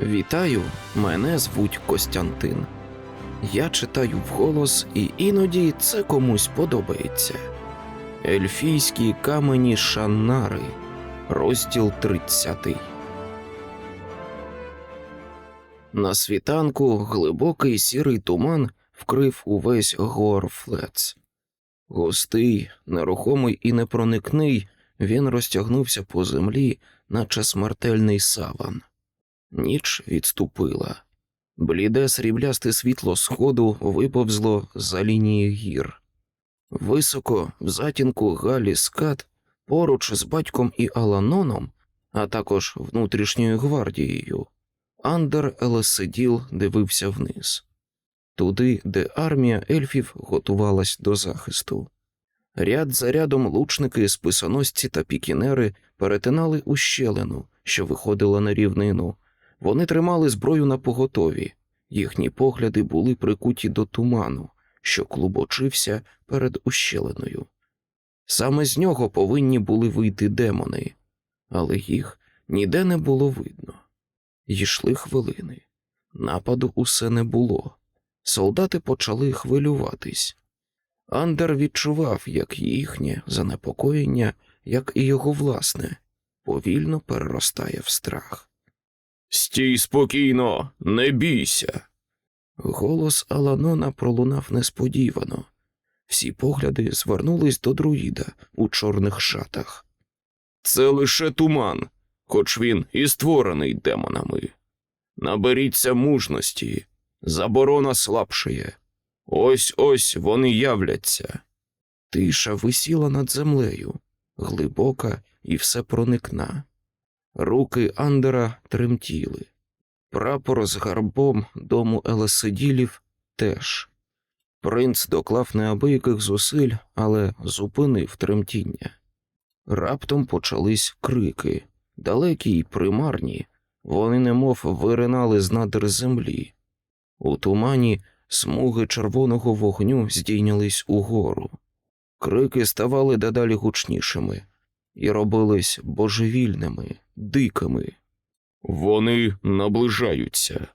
Вітаю, мене звуть Костянтин. Я читаю вголос, і іноді це комусь подобається. Ельфійські камені Шаннари, розділ 30. На світанку глибокий сірий туман вкрив увесь Горфлец. Густий, нерухомий і непроникний, він розтягнувся по землі, наче смертельний саван. Ніч відступила. Бліде сріблясте світло сходу виповзло за лінії гір. Високо, в затінку Галі Скат, поруч з батьком і Аланоном, а також внутрішньою гвардією, Андер Елесиділ дивився вниз, туди, де армія ельфів готувалась до захисту. Ряд за рядом лучники, списоносці та пікінери перетинали ущелину, що виходила на рівнину. Вони тримали зброю на поготові, їхні погляди були прикуті до туману, що клубочився перед ущелиною. Саме з нього повинні були вийти демони, але їх ніде не було видно. Йшли хвилини. Нападу усе не було. Солдати почали хвилюватись. Андер відчував, як їхнє занепокоєння, як і його власне, повільно переростає в страх. Стій спокійно, не бійся. Голос Аланона пролунав несподівано. Всі погляди звернулись до друїда у чорних шатах. Це лише туман, хоч він і створений демонами. Наберіться мужності, заборона слабшає. Ось ось вони являться. Тиша висіла над землею, глибока і всепроникна. Руки Андера тремтіли. Прапор з гарбом дому Елесиділів теж. Принц доклав неабияких зусиль, але зупинив тремтіння. Раптом почались крики, далекі й примарні, вони немов виринали з надр землі. У тумані смуги червоного вогню здійнялись угору. Крики ставали дедалі гучнішими і робились божевільними, дикими. Вони наближаються,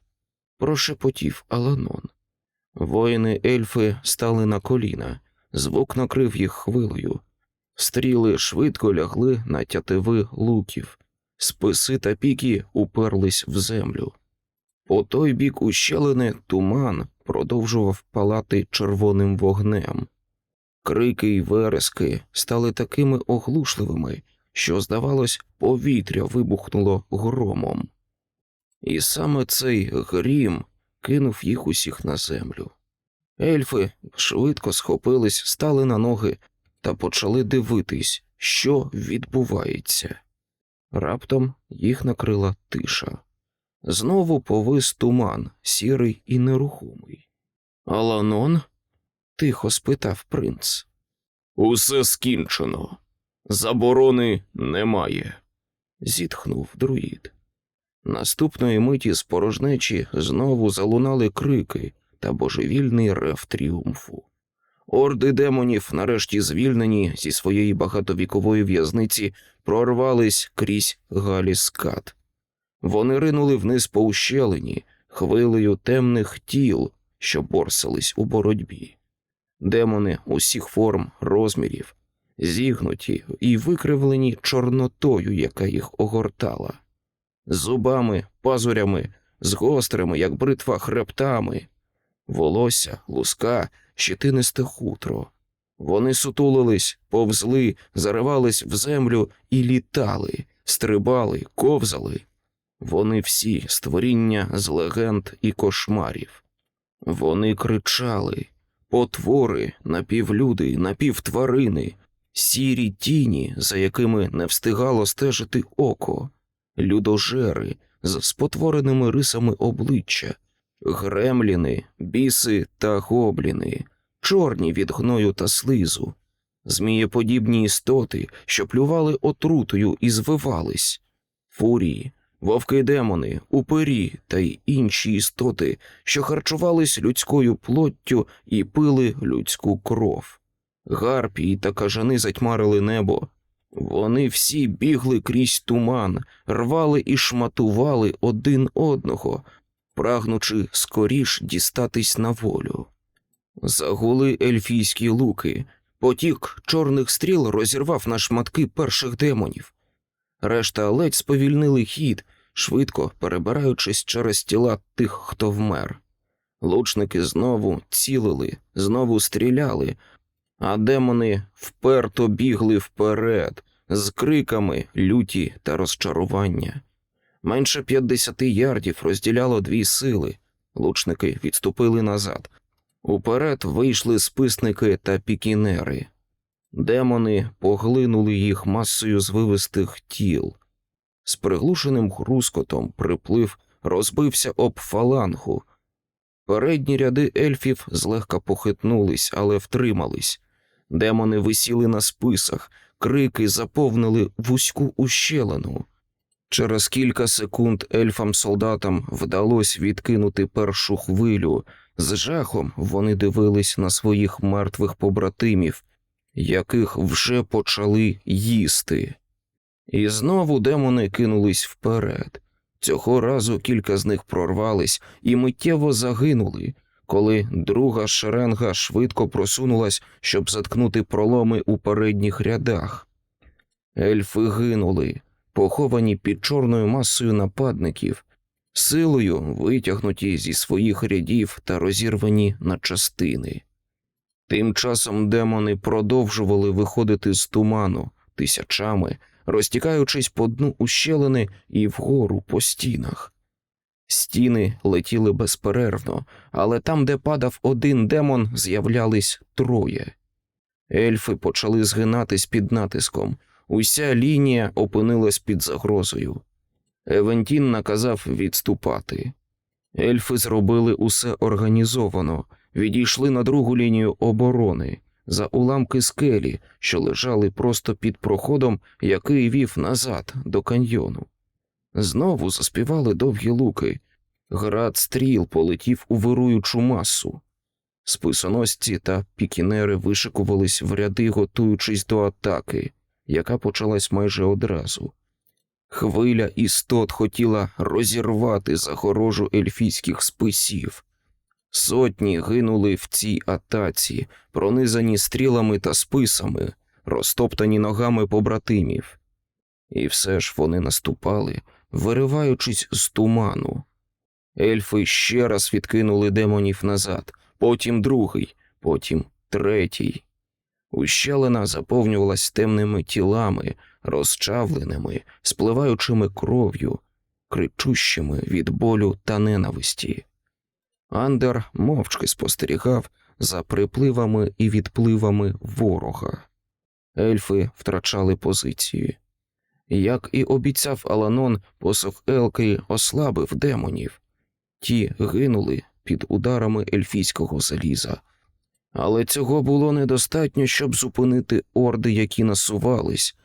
прошепотів Аланон. Воїни ельфи стали на коліна, звук накрив їх хвилею. Стріли швидко лягли на тятиви луків, списи та піки уперлись в землю. По той бік ущелини туман продовжував палати червоним вогнем. Крики й верески стали такими оглушливими, що, здавалось, повітря вибухнуло громом. І саме цей грім кинув їх усіх на землю. Ельфи швидко схопились, стали на ноги та почали дивитись, що відбувається. Раптом їх накрила тиша. Знову повис туман, сірий і нерухомий. Аланон? тихо спитав принц. Усе скінчено. Заборони немає, зітхнув друїд. Наступної миті з порожнечі знову залунали крики та божевільний рев тріумфу. Орди демонів, нарешті звільнені зі своєї багатовікової в'язниці, прорвались крізь галіскат. Вони ринули вниз по ущелині, хвилею темних тіл, що борсались у боротьбі. Демони усіх форм, розмірів, зігнуті і викривлені чорнотою, яка їх огортала, зубами, пазурями, з гострими, як бритва, хребтами, волосся, луска, щетинисте хутро. Вони сутулились, повзли, заривались в землю і літали, стрибали, ковзали. Вони всі створіння з легенд і кошмарів. Вони кричали, потвори, напівлюди, напівтварини, сірі тіні, за якими не встигало стежити око, людожери з спотвореними рисами обличчя, гремліни, біси та гобліни, чорні від гною та слизу, змієподібні істоти, що плювали отрутою і звивались, фурії, вовки демони, упирі та й інші істоти, що харчувались людською плоттю і пили людську кров. Гарпії та кажани затьмарили небо, Вони всі бігли крізь туман, рвали і шматували один одного, прагнучи скоріш дістатись на волю. Загули ельфійські луки, потік чорних стріл розірвав на шматки перших демонів. Решта ледь сповільнили хід, швидко перебираючись через тіла тих, хто вмер. Лучники знову цілили, знову стріляли, а демони вперто бігли вперед з криками люті та розчарування. Менше п'ятдесяти ярдів розділяло дві сили. Лучники відступили назад. Уперед вийшли списники та пікінери. Демони поглинули їх масою звивистих тіл. З приглушеним хрускотом приплив розбився об фалангу. Передні ряди ельфів злегка похитнулись, але втримались. Демони висіли на списах, крики заповнили вузьку ущелину. Через кілька секунд ельфам-солдатам вдалося відкинути першу хвилю. З жахом вони дивились на своїх мертвих побратимів, яких вже почали їсти. І знову демони кинулись вперед. Цього разу кілька з них прорвались і миттєво загинули, коли друга шеренга швидко просунулась, щоб заткнути проломи у передніх рядах. Ельфи гинули, поховані під чорною масою нападників, силою витягнуті зі своїх рядів та розірвані на частини. Тим часом демони продовжували виходити з туману тисячами, розтікаючись по дну ущелини і вгору по стінах. Стіни летіли безперервно, але там, де падав один демон, з'являлись троє. Ельфи почали згинатись під натиском. Уся лінія опинилась під загрозою. Евентін наказав відступати. Ельфи зробили усе організовано, відійшли на другу лінію оборони за уламки скелі, що лежали просто під проходом, який вів назад до каньйону. Знову заспівали довгі луки. Град стріл полетів у вируючу масу. Списоносці та пікінери вишикувались в ряди, готуючись до атаки, яка почалась майже одразу. Хвиля істот хотіла розірвати загорожу ельфійських списів. Сотні гинули в цій атаці, пронизані стрілами та списами, розтоптані ногами побратимів. І все ж вони наступали, вириваючись з туману. Ельфи ще раз відкинули демонів назад, потім другий, потім третій. Ущелина заповнювалась темними тілами, розчавленими, спливаючими кров'ю, кричущими від болю та ненависті. Андер мовчки спостерігав за припливами і відпливами ворога. Ельфи втрачали позиції. Як і обіцяв Аланон, посох Елки ослабив демонів. Ті гинули під ударами ельфійського заліза. Але цього було недостатньо, щоб зупинити орди, які насувались,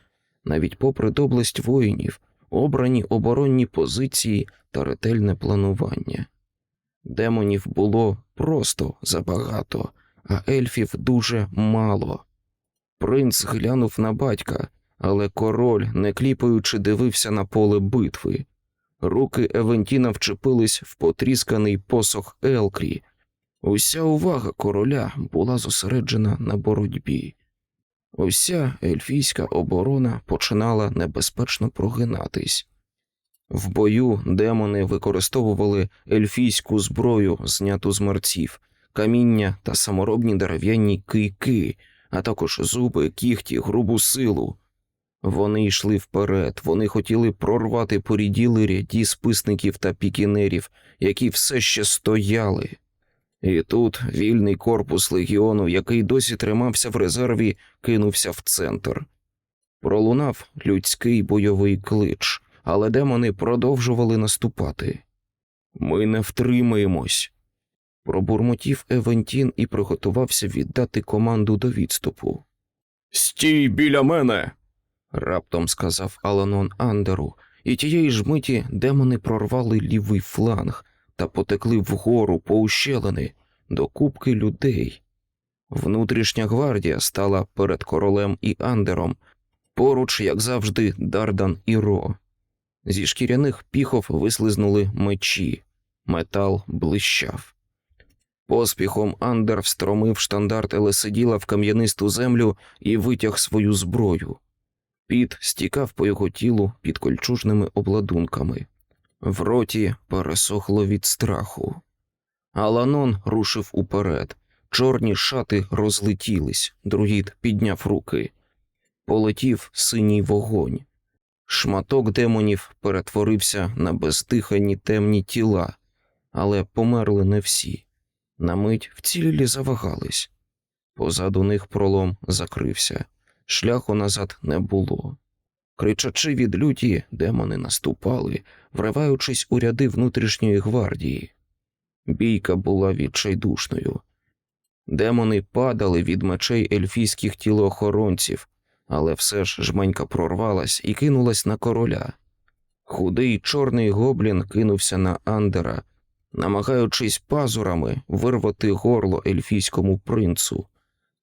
навіть попри доблесть воїнів, обрані оборонні позиції та ретельне планування. Демонів було просто забагато, а ельфів дуже мало. Принц глянув на батька, але король, не кліпаючи, дивився на поле битви. Руки Евентіна вчепились в потрісканий посох Елкрі. Уся увага короля була зосереджена на боротьбі. Уся ельфійська оборона починала небезпечно прогинатись. В бою демони використовували ельфійську зброю, зняту з мерців, каміння та саморобні дерев'яні кийки, а також зуби, кіхті, грубу силу. Вони йшли вперед, вони хотіли прорвати поріділи ряді списників та пікінерів, які все ще стояли. І тут вільний корпус легіону, який досі тримався в резерві, кинувся в центр. Пролунав людський бойовий клич, але демони продовжували наступати. Ми не втримаємось. Пробурмотів Евентін і приготувався віддати команду до відступу. Стій біля мене. Раптом сказав Аланон Андеру, і тієї ж миті демони прорвали лівий фланг та потекли вгору по ущелини до кубки людей. Внутрішня гвардія стала перед королем і Андером, Поруч, як завжди, Дардан і Ро. Зі шкіряних піхов вислизнули мечі, метал блищав. Поспіхом Андер встромив штандарт Елеседіла в кам'янисту землю і витяг свою зброю. Піт стікав по його тілу під кольчужними обладунками. В роті пересохло від страху. Аланон рушив уперед. Чорні шати розлетілись, другід підняв руки. Полетів синій вогонь. Шматок демонів перетворився на бездихані темні тіла, але померли не всі. На мить вцілілі завагались. Позаду них пролом закрився, шляху назад не було. Кричачи від люті, демони наступали, вриваючись у ряди внутрішньої гвардії. Бійка була відчайдушною. Демони падали від мечей ельфійських тілоохоронців, але все ж жменька прорвалась і кинулась на короля. Худий чорний гоблін кинувся на Андера, намагаючись пазурами вирвати горло ельфійському принцу.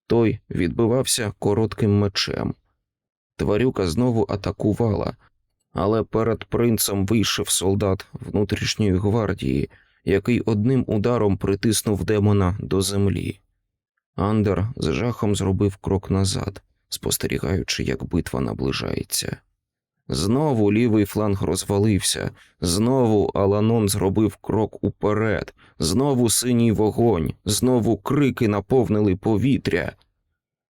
Той відбивався коротким мечем. Тварюка знову атакувала, але перед принцем вийшов солдат внутрішньої гвардії, який одним ударом притиснув демона до землі. Андер з жахом зробив крок назад, спостерігаючи, як битва наближається. Знову лівий фланг розвалився, знову Аланон зробив крок уперед, знову синій вогонь, знову крики наповнили повітря.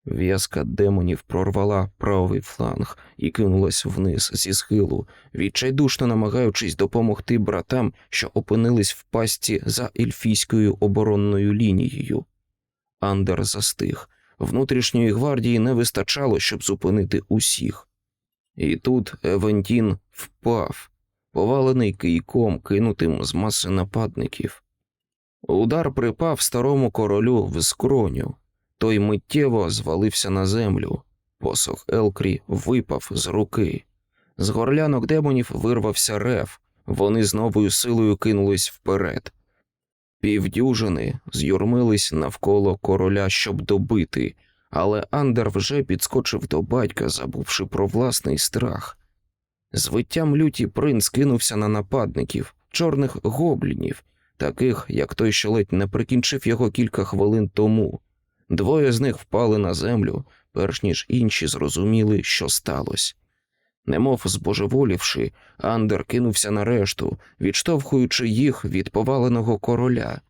В'язка демонів прорвала правий фланг і кинулась вниз зі схилу, відчайдушно намагаючись допомогти братам, що опинились в пастці за ельфійською оборонною лінією. Андер застиг. Внутрішньої гвардії не вистачало, щоб зупинити усіх. І тут Евентін впав, повалений кийком, кинутим з маси нападників. Удар припав старому королю в скроню. Той миттєво звалився на землю. Посох Елкрі випав з руки. З горлянок демонів вирвався рев. Вони з новою силою кинулись вперед. Півдюжини з'юрмились навколо короля, щоб добити, але Андер вже підскочив до батька, забувши про власний страх. З виттям люті принц кинувся на нападників, чорних гоблінів, таких, як той, що ледь не прикінчив його кілька хвилин тому. Двоє з них впали на землю, перш ніж інші зрозуміли, що сталося. Немов збожеволівши, Андер кинувся на решту, відштовхуючи їх від поваленого короля.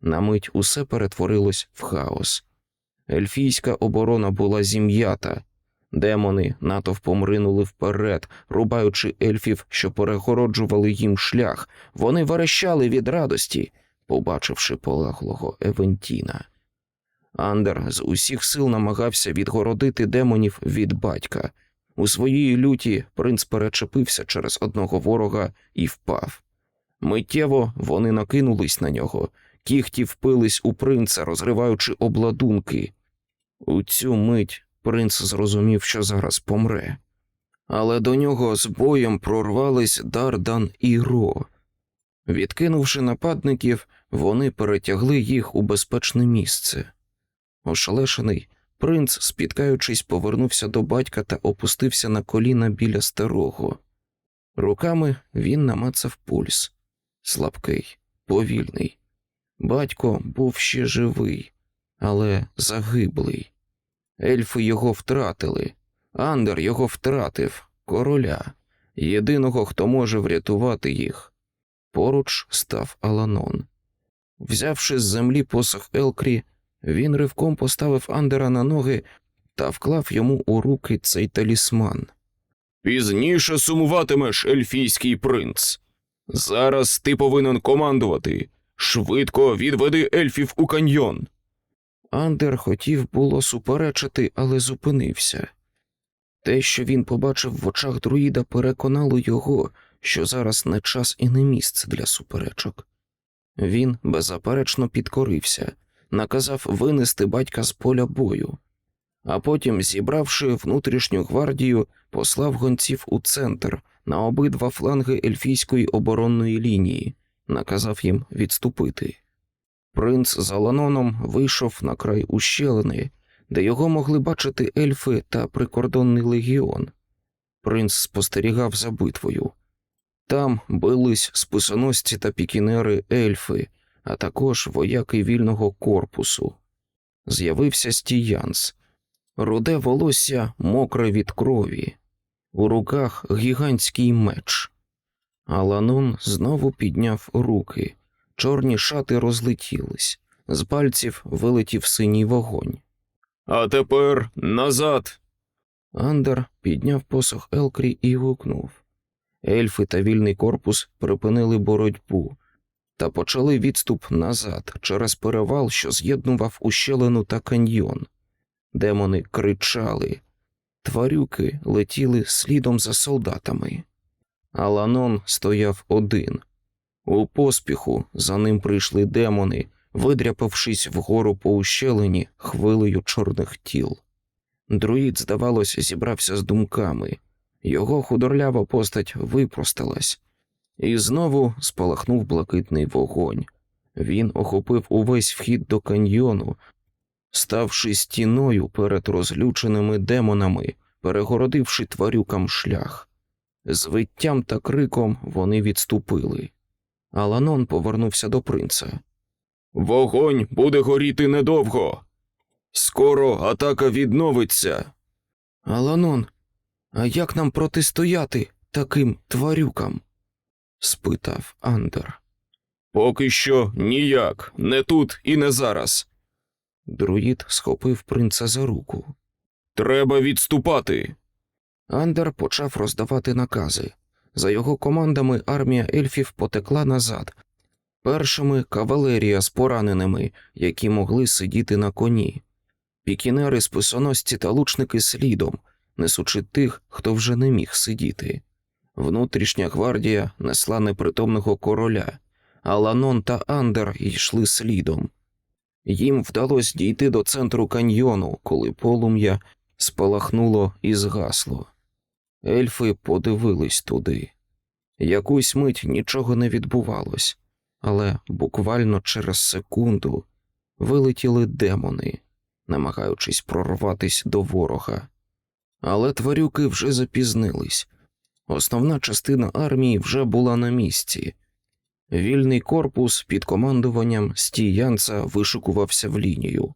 На мить усе перетворилось в хаос. Ельфійська оборона була зім'ята. Демони натовпом ринули вперед, рубаючи ельфів, що перегороджували їм шлях. Вони верещали від радості, побачивши полеглого Евентіна. Андер з усіх сил намагався відгородити демонів від батька. У своїй люті принц перечепився через одного ворога і впав. Миттєво вони накинулись на нього, кіхті впились у принца, розриваючи обладунки. У цю мить принц зрозумів, що зараз помре. Але до нього з боєм прорвались Дардан і Ро. Відкинувши нападників, вони перетягли їх у безпечне місце. Ошелешений, принц, спіткаючись, повернувся до батька та опустився на коліна біля старого. Руками він намацав пульс слабкий, повільний. Батько був ще живий, але загиблий. Ельфи його втратили, Андер його втратив, короля, єдиного, хто може врятувати їх. Поруч став Аланон. Взявши з землі посох Елкрі, він ривком поставив Андера на ноги та вклав йому у руки цей талісман. Пізніше сумуватимеш, ельфійський принц. Зараз ти повинен командувати. Швидко відведи ельфів у каньйон. Андер хотів було суперечити, але зупинився. Те, що він побачив в очах друїда, переконало його, що зараз не час і не місце для суперечок. Він беззаперечно підкорився, наказав винести батька з поля бою, а потім, зібравши внутрішню гвардію, послав гонців у центр на обидва фланги ельфійської оборонної лінії, наказав їм відступити. Принц з Аланоном вийшов на край ущелини, де його могли бачити ельфи та прикордонний легіон. Принц спостерігав за битвою. Там бились списоносці та пікінери ельфи, а також вояки вільного корпусу. З'явився стіянс, руде волосся мокре від крові, у руках гігантський меч. Аланон знову підняв руки, чорні шати розлетілись, з пальців вилетів синій вогонь. А тепер назад. Андер підняв посох Елкрі і гукнув. Ельфи та вільний корпус припинили боротьбу та почали відступ назад через перевал, що з'єднував ущелину та каньйон. Демони кричали, тварюки летіли слідом за солдатами. Аланон стояв один. У поспіху за ним прийшли демони, видряпавшись вгору по ущелині хвилею чорних тіл. Друїд, здавалось, зібрався з думками. Його худорлява постать випросталась, і знову спалахнув блакитний вогонь. Він охопив увесь вхід до каньйону, ставши стіною перед розлюченими демонами, перегородивши тварюкам шлях. З виттям та криком вони відступили. Аланон повернувся до принца. Вогонь буде горіти недовго. Скоро атака відновиться. Аланон, а як нам протистояти таким тварюкам? спитав Андер. Поки що ніяк, не тут і не зараз. Друїд схопив принца за руку. Треба відступати. Андер почав роздавати накази. За його командами армія ельфів потекла назад. Першими кавалерія з пораненими, які могли сидіти на коні, пікінери, списоносці та лучники слідом, несучи тих, хто вже не міг сидіти. Внутрішня гвардія несла непритомного короля, а Ланон та Андер йшли слідом. Їм вдалося дійти до центру каньйону, коли полум'я спалахнуло і згасло. Ельфи подивились туди. Якусь мить нічого не відбувалось, але буквально через секунду вилетіли демони, намагаючись прорватись до ворога. Але тварюки вже запізнились. Основна частина армії вже була на місці. Вільний корпус під командуванням стіянца вишикувався в лінію.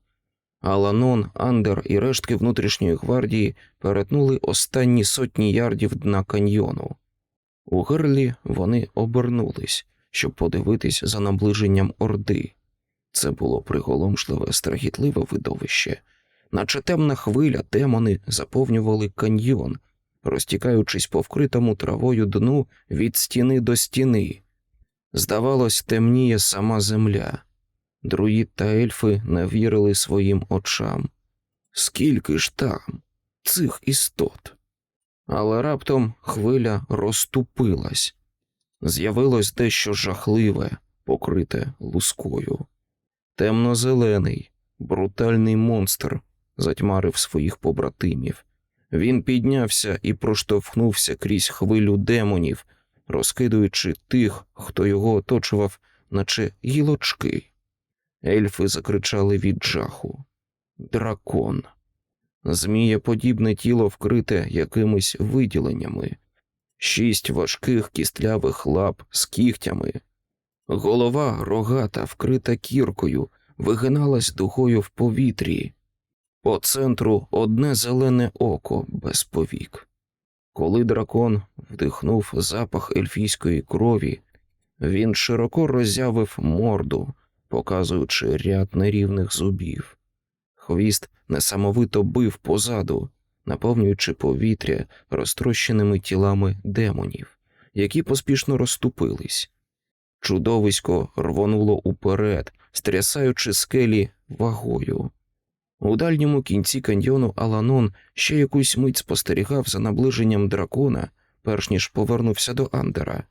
Аланон, Андер і рештки внутрішньої гвардії перетнули останні сотні ярдів дна каньйону. У гирлі вони обернулись, щоб подивитись за наближенням орди. Це було приголомшливе, страхітливе видовище, наче темна хвиля демони заповнювали каньйон, розтікаючись по вкритому травою дну від стіни до стіни. Здавалось, темніє сама земля. Друїд та ельфи не вірили своїм очам. Скільки ж там цих істот? Але раптом хвиля розступилась, з'явилось дещо жахливе, покрите лускою. Темно-зелений, брутальний монстр затьмарив своїх побратимів. Він піднявся і проштовхнувся крізь хвилю демонів, розкидуючи тих, хто його оточував, наче гілочки. Ельфи закричали від жаху. Дракон. Змієподібне тіло вкрите якимись виділеннями, шість важких кістлявих лап з кігтями, голова рогата, вкрита кіркою, вигиналась дугою в повітрі, по центру одне зелене око без повік. Коли дракон вдихнув запах ельфійської крові, він широко роззявив морду, показуючи ряд нерівних зубів. Хвіст несамовито бив позаду, наповнюючи повітря розтрощеними тілами демонів, які поспішно розступились. Чудовисько рвонуло уперед, стрясаючи скелі вагою. У дальньому кінці каньйону Аланон ще якусь мить спостерігав за наближенням дракона, перш ніж повернувся до Андера.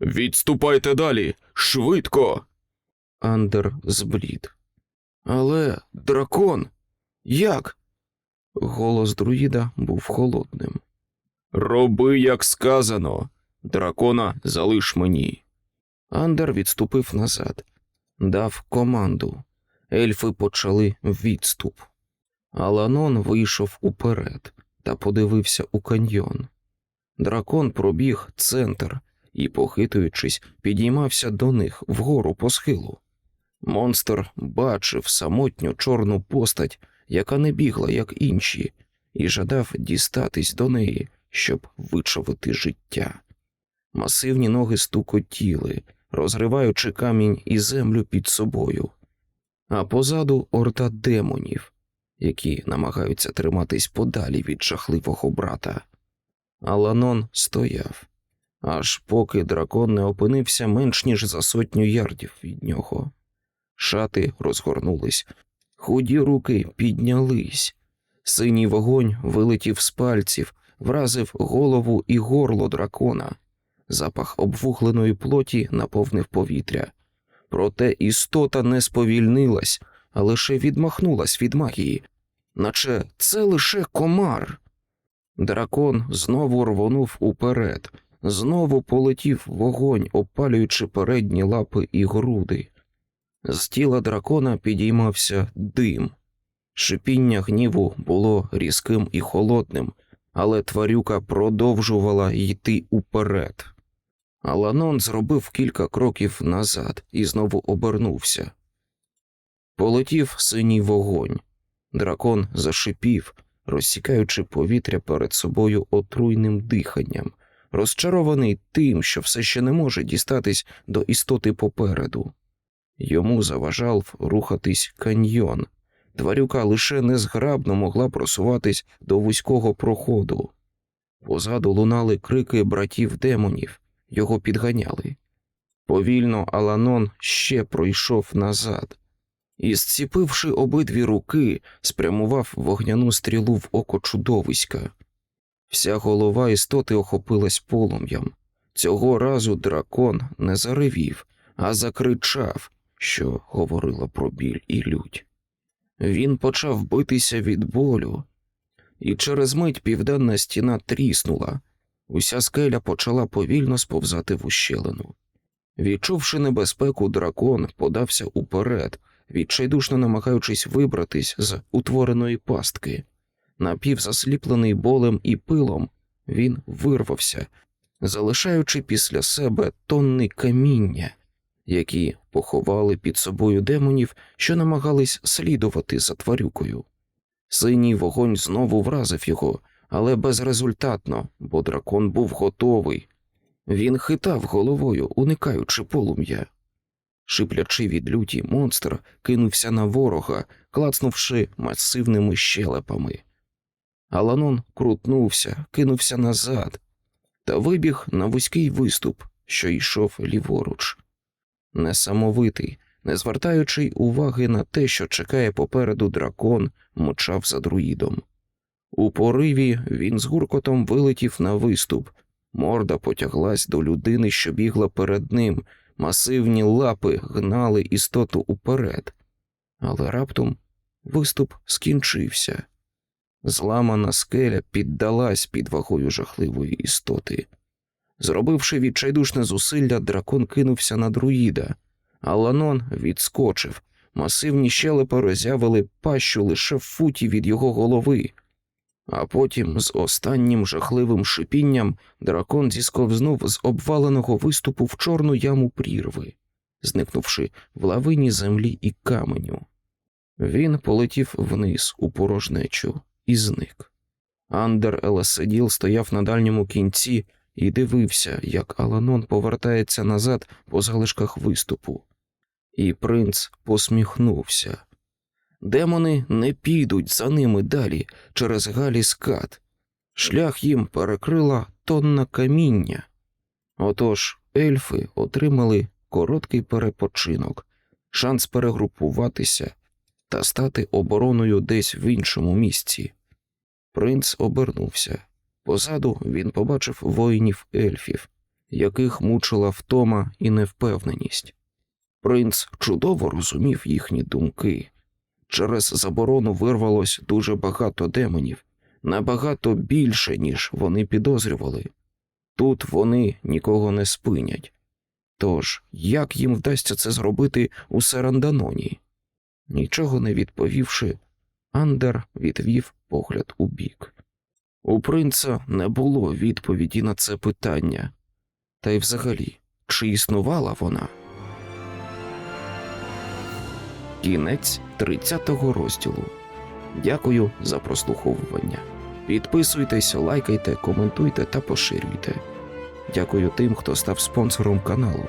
Відступайте далі, швидко. Андер зблід. Але дракон. Як? Голос друїда був холодним. Роби, як сказано. Дракона залиш мені. Андер відступив назад, дав команду. Ельфи почали відступ. Аланон вийшов уперед та подивився у каньйон. Дракон пробіг центр і, похитуючись, підіймався до них вгору по схилу. Монстр бачив самотню чорну постать, яка не бігла, як інші, і жадав дістатись до неї, щоб вичавити життя. Масивні ноги стукотіли, розриваючи камінь і землю під собою, а позаду орда демонів, які намагаються триматись подалі від жахливого брата. Аланон стояв, аж поки дракон не опинився менш ніж за сотню ярдів від нього. Шати розгорнулись, худі руки піднялись, синій вогонь вилетів з пальців, вразив голову і горло дракона. Запах обвугленої плоті наповнив повітря. Проте істота не сповільнилась, а лише відмахнулась від магії, наче це лише комар. Дракон знову рвонув уперед, знову полетів вогонь, опалюючи передні лапи і груди. З тіла дракона підіймався дим. Шипіння гніву було різким і холодним, але тварюка продовжувала йти уперед. Аланон зробив кілька кроків назад і знову обернувся. Полетів синій вогонь. Дракон зашипів, розсікаючи повітря перед собою отруйним диханням, розчарований тим, що все ще не може дістатись до істоти попереду. Йому заважав рухатись каньйон. Тварюка лише незграбно могла просуватись до вузького проходу. Позаду лунали крики братів демонів, його підганяли. Повільно Аланон ще пройшов назад і, зціпивши обидві руки, спрямував вогняну стрілу в око чудовиська. Вся голова істоти охопилась полум'ям. Цього разу дракон не заревів, а закричав, що говорило про біль і лють. Він почав битися від болю, і через мить південна стіна тріснула, уся скеля почала повільно сповзати в ущелину. Відчувши небезпеку, дракон подався уперед, відчайдушно намагаючись вибратись з утвореної пастки. Напівзасліплений болем і пилом, він вирвався, залишаючи після себе тонни каміння, які поховали під собою демонів, що намагались слідувати за тварюкою. Синій вогонь знову вразив його, але безрезультатно, бо дракон був готовий. Він хитав головою, уникаючи полум'я. Шиплячи від люті, монстр кинувся на ворога, клацнувши масивними щелепами. Аланон крутнувся, кинувся назад та вибіг на вузький виступ, що йшов ліворуч. Несамовитий, не звертаючи уваги на те, що чекає попереду дракон, мчав за друїдом. У пориві він з гуркотом вилетів на виступ, морда потяглась до людини, що бігла перед ним, масивні лапи гнали істоту уперед. Але раптом виступ скінчився. Зламана скеля піддалась під вагою жахливої істоти. Зробивши відчайдушне зусилля, дракон кинувся на друїда, а Ланон відскочив. Масивні щелепи роззявили пащу лише в футі від його голови. А потім, з останнім жахливим шипінням, дракон зісковзнув з обваленого виступу в чорну яму прірви, зникнувши в лавині землі і каменю. Він полетів вниз у порожнечу і зник. Андер Елеседіл стояв на дальньому кінці і дивився, як Аланон повертається назад по залишках виступу. І принц посміхнувся. Демони не підуть за ними далі через галі скат. Шлях їм перекрила тонна каміння. Отож ельфи отримали короткий перепочинок, шанс перегрупуватися та стати обороною десь в іншому місці. Принц обернувся. Позаду він побачив воїнів ельфів, яких мучила втома і невпевненість. Принц чудово розумів їхні думки. Через заборону вирвалось дуже багато демонів, набагато більше, ніж вони підозрювали. Тут вони нікого не спинять. Тож, як їм вдасться це зробити у Серанданоні? Нічого не відповівши, Андер відвів погляд у бік. У принца не було відповіді на це питання. Та й взагалі, чи існувала вона? Кінець 30-го розділу. Дякую за прослуховування. Підписуйтесь, лайкайте, коментуйте та поширюйте. Дякую тим, хто став спонсором каналу.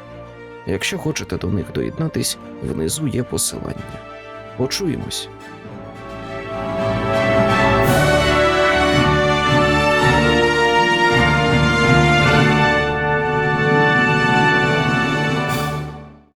Якщо хочете до них доєднатись, внизу є посилання. Почуємось.